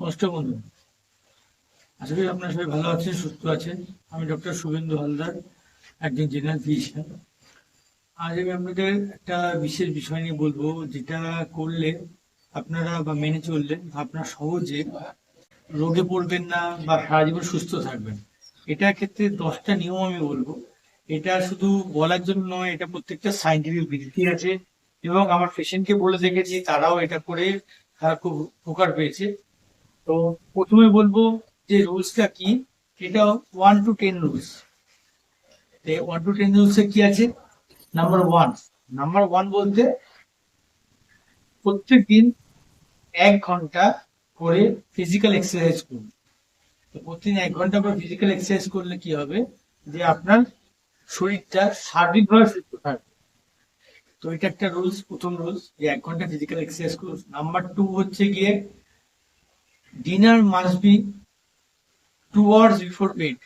নমস্কার বন্ধু। আশা করি আপনারা সবাই ভালো আছেন, সুস্থ আছেন। আমি ডক্টর শুভেন্দু হালদার, একজন জেনারেল ফিজিশিয়ান। আজ আমি আপনাদের একটা বিশেষ বিষয় নিয়ে বলব, যেটা করলে আপনারা বা মেনে চললে আপনারা সহজে রোগে পড়বেন না বা সারা জীবন সুস্থ থাকবেন। এটার ক্ষেত্রে দশটা নিয়ম আমি বলব। এটা শুধু বলার জন্য নয়, এটা প্রত্যেকটা সাইন্টিফিক ভিত্তি আছে। এবং আমার পেশেন্টকে বলে দেখেছি, তারাও এটা করে তারা খুব উপকার পেয়েছে। তো প্রথমে বলব যে রুলসটা কি? এটা one two ten rules one two ten রুলসে কি আছে? নাম্বার ওয়ান নাম্বার ওয়ান বলতে প্রত্যেক দিন এক ঘণ্টা করে ফিজিক্যাল এক্সারসাইজ করুন। তো প্রতিদিন এক ঘণ্টা করে ফিজিক্যাল এক্সারসাইজ করলে কি হবে? যে আপনার শরীরটা সার্বিকভাবে সুস্থ থাকবে। তো এটা একটা রুলস প্রথম রুলস যে এক ঘণ্টা ফিজিক্যাল এক্সারসাইজ করুন। নাম্বার টু হচ্ছে গিয়ে dinner must be two hours before bed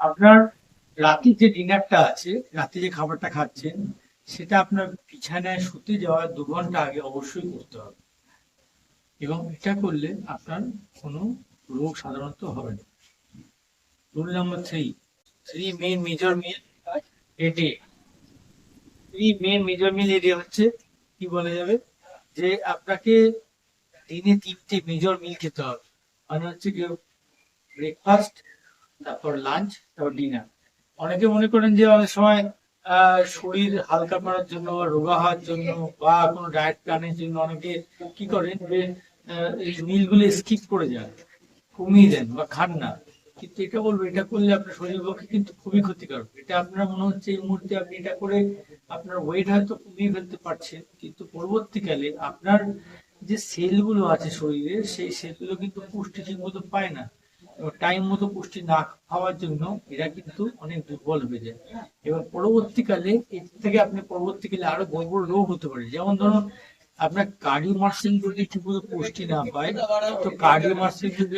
আপনার রাতে যে ডিনারটা আছে, রাতে যে খাবারটা খাচ্ছেন, সেটা আপনার বিছানায় শুতে যাওয়ার দু ঘণ্টা আগে অবশ্যই করতে হবে। এবং এটা করলে আপনার কোনো রোগ সাধারণত হবে না। Rule number three three main major meal a day three main major meal a day হচ্ছে কি বলা যাবে? যে আপনাকে দিনে তিনটে মেজর মিল খেতে হবে। মানে হচ্ছে কি ব্রেকফাস্ট তারপর লাঞ্চ তারপর ডিনার অনেকে মনে করেন যে অনেক সময় শরীর হালকা করার জন্য, রোগা হওয়ার জন্য, বা কোনো ডায়েট প্ল্যানের জন্য অনেকে কি করেন যে মিলগুলো স্কিপ করে যান, কমিয়ে দেন বা খান না। কিন্তু এটা বলব, এটা করলে আপনার শরীরের পক্ষে কিন্তু খুবই ক্ষতিকারক এটা আপনার মনে হচ্ছে এই মুহূর্তে আপনি এটা করে আপনার ওয়েট হয়তো কমিয়ে ফেলতে পারছেন, কিন্তু পরবর্তীকালে আপনার যে সেলগুলো আছে শরীরে, সেই সেলগুলো কিন্তু পুষ্টি ঠিক মতো পায় না। টাইম মতো পুষ্টি না খাওয়ার জন্য এরা কিন্তু অনেক দুর্বল হয়ে যায়। এবার পরবর্তীকালে এর থেকে আপনি পরবর্তীকালে আরও বড় বড় রোগ হতে পারে। যেমন ধরুন, আপনার কার্ডিও মাসিল যদি ঠিকমতো পুষ্টি না পায়, তো কার্ডিও মাসিল যদি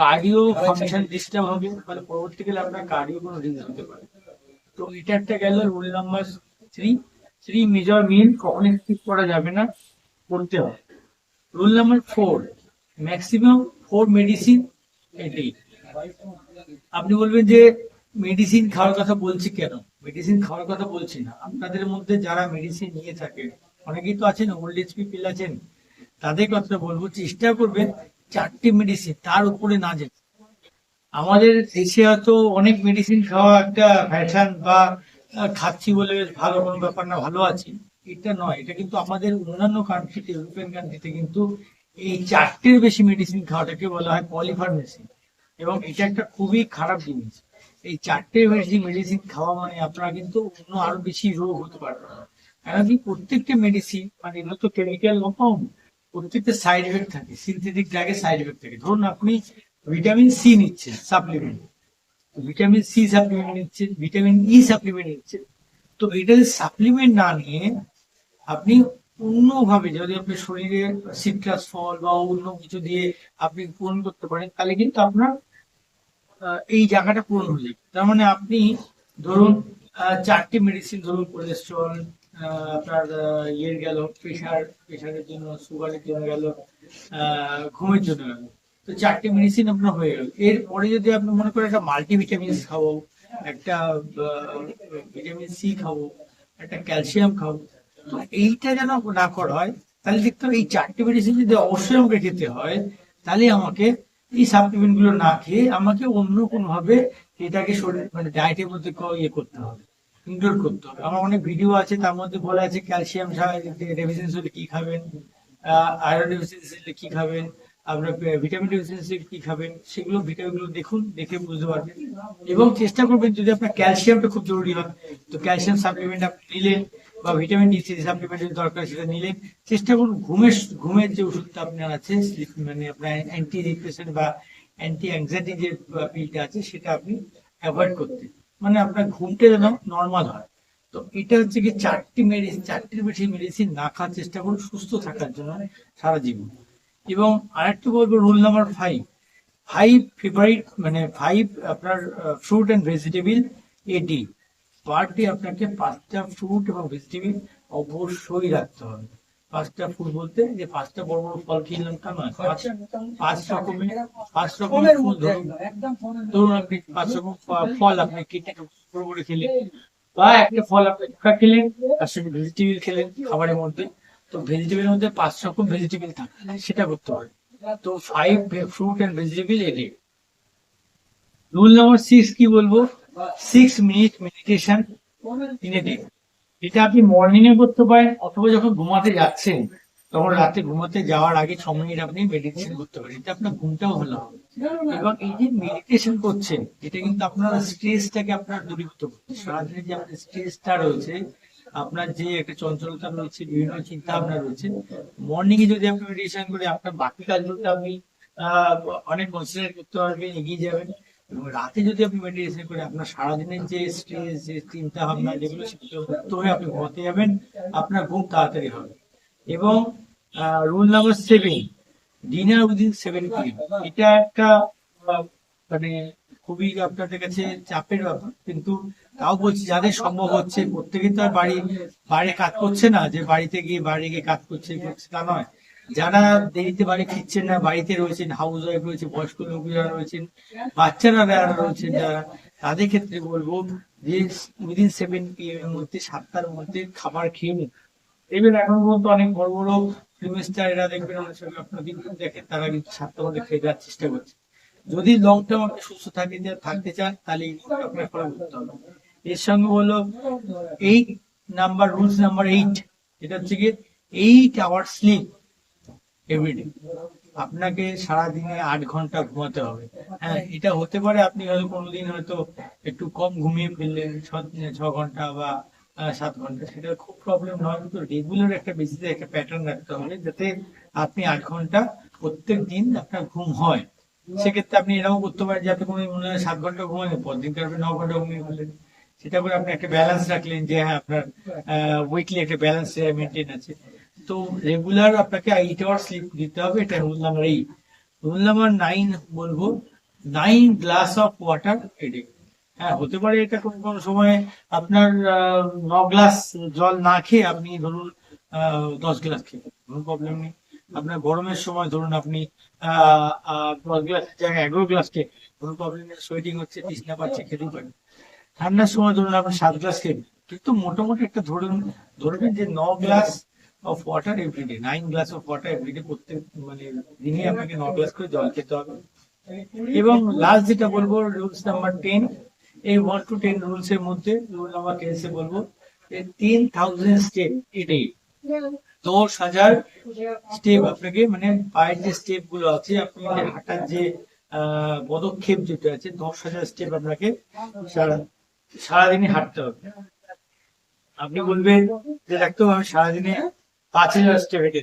কার্ডিও ফাংশন ডিস্টার্ব হবে ফলে পরবর্তীকালে আপনার কার্ডিও কোনো ডিজিজ হতে পারে। তো এটা একটা গেল rule number three three major meal কখনই স্কিপ করা যাবে না। করতে হবে। Rule number four maximum four medicine আপনি বলবেন যে মেডিসিন খাওয়ার কথা বলছি কেন? মেডিসিন খাওয়ার কথা বলছি না। আপনাদের মধ্যে যারা মেডিসিন নিয়ে থাকে, অনেকেই তো আছেন ওল্ড এজ পিপিল আছেন, তাদের কথা বলব চেষ্টা করবেন চারটি মেডিসিন তার উপরে না যেতে। আমাদের দেশে হয়তো অনেক মেডিসিন খাওয়া একটা ফ্যাশন বা খাচ্ছি বলে বেশ ভালো কোনো ব্যাপার না, ভালো আছি। এটা নয়, এটা কিন্তু আমাদের অন্যান্য কান্ট্রিতে ইউরোপিয়ান কান্ট্রিতে কিন্তু এই চারটের বেশি মেডিসিন খাওয়াটাকে বলা হয় পলিফার্মেসি এবং এটা একটা খুবই খারাপ জিনিস। এই চারটে বেশি মেডিসিন খাওয়া মানে আপনারা কিন্তু অন্য আরও বেশি রোগ হতে পারে। কারণ কি প্রত্যেকটা মেডিসিন মানে এগুলো তো কেমিক্যাল কম্পাউন্ড প্রত্যেকটা সাইড এফেক্ট থাকে সিনথেটিক ড্রাগের সাইড এফেক্ট থাকে। ধরুন আপনি ভিটামিন সি নিচ্ছেন সাপ্লিমেন্ট ভিটামিন সি সাপ্লিমেন্ট নিচ্ছেন ভিটামিন ই সাপ্লিমেন্ট নিচ্ছেন। তো এটা সাপ্লিমেন্ট না নিয়ে আপনি অন্যভাবে যদি আপনি শরীরে সিট্রাস ফল বা অন্য কিছু দিয়ে আপনি পূরণ করতে পারেন, তাহলে কিন্তু আপনার এই জায়গাটা পূরণ হয়ে যাবে। তার মানে আপনি ধরুন চারটি মেডিসিন ধরুন কোলেস্ট্রল আপনার ইয়ের গেল প্রেশার প্রেশারের জন্য সুগারের জন্য গেল ঘুমের জন্য গেল। তো চারটি মেডিসিন আপনার হয়ে গেল। এরপরে যদি আপনি মনে করেন একটা মাল্টিভিটামিন খাব, একটা ভিটামিন সি খাব, একটা ক্যালসিয়াম খাব এইটা যেন না করা হয়, তাহলে দেখতে হবে এই চারটি মেডিসিন যদি অবশ্যই আমাকে খেতে হয়, তাহলে আমাকে এই সাপ্লিমেন্টগুলো না খেয়ে আমাকে অন্য কোনো ভাবে এটাকে শরীর মানে ডায়েটের মধ্যে ইয়ে করতে হবে ইনক্লুড করতে হবে। আমার অনেক ভিডিও আছে, তার মধ্যে বলা আছে ক্যালসিয়াম ডেফিসিয়েন্সি হলে কি খাবেন আয়রন ডেফিসিয়েন্সি হলে কি খাবেন, আপনার ভিটামিন ডেফিসিয়েন্সি কি খাবেন, সেগুলো ভিটামিনগুলো দেখুন, দেখে বুঝতে পারবেন। এবং চেষ্টা করবেন যদি আপনার ক্যালসিয়ামটা খুব জরুরি হয়, তো ক্যালসিয়াম সাপ্লিমেন্ট আপনি নিলেন বা ভিটামিন ডি সাপ্লিমেন্ট যদি দরকার সেটা নিলেন চেষ্টা করুন, ঘুমের ঘুমের যে ওষুধটা আপনার আছে মানে আপনার অ্যান্টি ডিপ্রেশন বা অ্যান্টি অ্যাংজাইটি যে পিলটা আছে, সেটা আপনি অ্যাভয়েড করতে। মানে আপনার ঘুমটা যেন নর্মাল হয়। তো এটা হচ্ছে কি চারটি মেডিসিন চারটির বেশি মেডিসিন না খাওয়ার চেষ্টা করুন, সুস্থ থাকার জন্য সারা জীবন। এবং আরেকটু বলব rule number five five favourite মানে ফাইভ আপনার fruit and vegetable a day per day আপনাকে পাঁচটা ফ্রুট এবং ভেজিটেবিল অবশ্যই রাখতে হবে। পাঁচটা ফুল বলতে যে পাঁচটা বড় বড় ফল কিনলাম তা নয় পাঁচ পাঁচ রকমের পাঁচ রকমের ফুল ধরুন ধরুন আপনি পাঁচ রকম ফল আপনি কেটে বড় করে খেলেন বা একটা ফল আপনি খেলেন তার সঙ্গে ভেজিটেবিল খেলেন খাবারের মধ্যে। তো ভেজিটেবিলের মধ্যে পাঁচ রকম ভেজিটেবিল থাকে সেটা করতে হবে। তো five fruit and vegetable a rule number six কি বলব? Six minute meditation in a day এটা আপনি মর্নিং এ করতে পারেন, অথবা যখন ঘুমাতে যাচ্ছেন, তখন রাতে ঘুমাতে যাওয়ার আগে ছ মিনিট আপনি মেডিটেশন করতে পারেন। এটা আপনার ঘুমটাও ভালো হবে। এবং এই যে মেডিটেশন করছেন, এটা কিন্তু আপনার স্ট্রেসটাকে আপনার দূরীভূত করছে। সারাদিনে যে আপনার স্ট্রেসটা রয়েছে, আপনার যে একটা চঞ্চলতা রয়েছে, বিভিন্ন চিন্তা ভাবনা রয়েছে মর্নিং এ যদি আপনি মেডিটেশন করে, আপনার বাকি কাজগুলোতে আপনি অনেক কনসেন্ট্রেট করতে পারবেন, এগিয়ে যাবেন। রাতে যদি আপনি মেডিটেশন করে আপনার সারাদিনের যে স্ট্রেস যে চিন্তা ভাবনা যেগুলো, সেগুলো মুক্ত হয়ে আপনি ঘুমাতে যাবেন, আপনার ঘুম তাড়াতাড়ি হবে। এবং rule number seven dinner within seven PM এটা একটা মানে খুবই আপনাদের কাছে চাপের ব্যাপার, কিন্তু তাও বলছি, যাদের সম্ভব হচ্ছে প্রত্যেকে তো আর বাড়ি বাইরে কাজ করছে না, যে বাড়িতে গিয়ে বাইরে গিয়ে কাজ করছে করছে তা নয়। যারা দেরিতে বাড়ি ফিরছেন না, বাড়িতে রয়েছেন হাউস ওয়াইফ রয়েছে বয়স্ক লোক যারা রয়েছেন, বাচ্চারা যারা রয়েছেন, যারা, তাদের ক্ষেত্রে বলব যে উইদিন সেভেন পিএম এর মধ্যে, সাতটার মধ্যে খাবার খেয়ে নিন। দেখবেন এখন পর্যন্ত অনেক বড় বড় ফিল্ম স্টার এরা দেখবেন, অনেক সময় আপনার দেখেন, তারা কিন্তু সাতটার মধ্যে খেয়ে যাওয়ার চেষ্টা করছে। যদি লং টার্ম আপনি সুস্থ থাকে থাকতে চান, তাহলে আপনার ফলো করতে হবে। এর সঙ্গে হলো eight number rules number eight এটা হচ্ছে কি এইট আওয়ার স্লিপ এভরিডে আপনাকে সারাদিনে আট ঘণ্টা ঘুমাতে হবে। হ্যাঁ এটা হতে পারে আপনি হয়তো কোনোদিন হয়তো একটু কম ঘুমিয়ে ফেললেন, ছ- ঘণ্টা বা সাত ঘণ্টা, সেটা খুব প্রবলেম নয় কিন্তু রেগুলার একটা বেসিসে একটা প্যাটার্ন রাখতে হবে যাতে আপনি আট ঘণ্টা প্রত্যেক দিন আপনার ঘুম হয়। সেক্ষেত্রে আপনি এরকম করতে পারেন যে আপনি কোনো মনে হয় সাত ঘণ্টা ঘুমালেন পর দিন আপনি ন ঘণ্টা ঘুমিয়ে ফেললেন। সেটা করে আপনি একটা ব্যালেন্স রাখলেন যে হ্যাঁ আপনার উইকলি একটা ব্যালেন্স মেনটেন আছে। তো রেগুলার আপনাকে এইট আওয়ার স্লিপ দিতে হবে, এটা rule number eight rule number nine বলব nine glass of water a day হ্যাঁ হতে পারে এটা কোন কোন সময় আপনার ন গ্লাস জল না খেয়ে আপনি ধরুন দশ গ্লাস খেয়ে কোনো প্রবলেম নেই। আপনার গরমের সময় ধরুন আপনি দশ গ্লাস এগারো গ্লাস খেয়ে, কোনো প্রবলেম নেই সোয়েটিং হচ্ছে, তৃষ্ণা পাচ্ছে, খেতেই পারেন। ঠান্ডার সময় ধরুন আপনি সাত গ্লাস খেয়ে কিন্তু মোটামুটি একটা ধরুন ধরবেন যে ন glass of water everyday nine glass of water everyday প্রত্যেক মানে দিনে আপনাকে ন গ্লাস করে জল খেতে হবে। এবং লাস্ট যেটা বলব রুলস নাম্বার টেন এই ওয়ান টু টেন রুলস এর মধ্যে রুল নাম্বার টেন এ বলব তিন থাউজেন্ড স্টেপ এটাই দশ হাজার স্টেপ আপনাকে মানে পায়ের যে স্টেপগুলো আছে আপনি হাঁটার যে পদক্ষেপ যেটা আছে, দশ হাজার স্টেপ আপনাকে সারা- সারাদিনে হাঁটতে হবে। আপনি বলবেন যে ডাক্তার আমি সারাদিনে পাঁচ হাজার স্টেপ হেঁটে।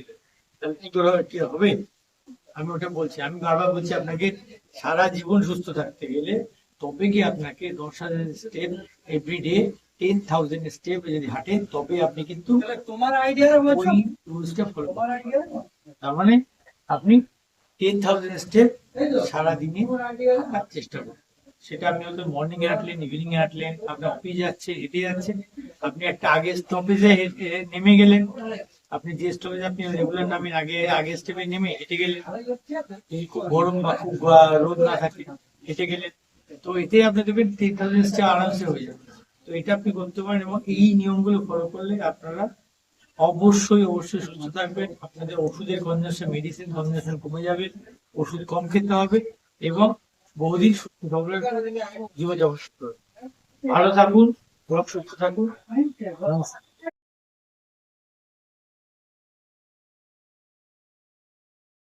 তাহলে কি করে হবে? কি হবে আমি ওটা বলছি আমি বারবার বলছি আপনাকে সারা জীবন সুস্থ থাকতে গেলে তবে কি আপনাকে দশ হাজার step everyday ten thousand step যদি হাঁটেন তবে আপনি কিন্তু তোমার আইডিয়া রুলসটা ফলো তার মানে আপনি টেন থাউজেন্ড স্টেপ সারাদিনে হাঁটার চেষ্টা করুন সেটা আপনি হয়তো মর্নিং এ হাঁটলেন ইভিনিং এ হাঁটলেন আপনার অফিস যাচ্ছে, হেঁটে যাচ্ছেন, আপনি একটা আগে স্টপেজে নেমে গেলেন। আপনি যে স্টপেজে আপনি রেগুলার নামেন আগে আগে স্টেপে নেমে হেঁটে গেলেন। খুব গরম বা খুব রোদ না থাকে, হেঁটে গেলেন। তো এতে আপনি দেখবেন তিন থাউজেন্ড আরামসে হয়ে যাবে। তো এটা আপনি করতে পারেন এবং এই নিয়মগুলো ফলো করলে আপনারা অবশ্যই অবশ্যই সুস্থ থাকবেন। আপনাদের ওষুধের কনজামশন মেডিসিন কনজামশন কমে যাবে, ওষুধ কম খেতে হবে এবং বহুদিন সুস্থ থাকলে জীবন যাপন। ভালো থাকুন সুস্থ থাকুন।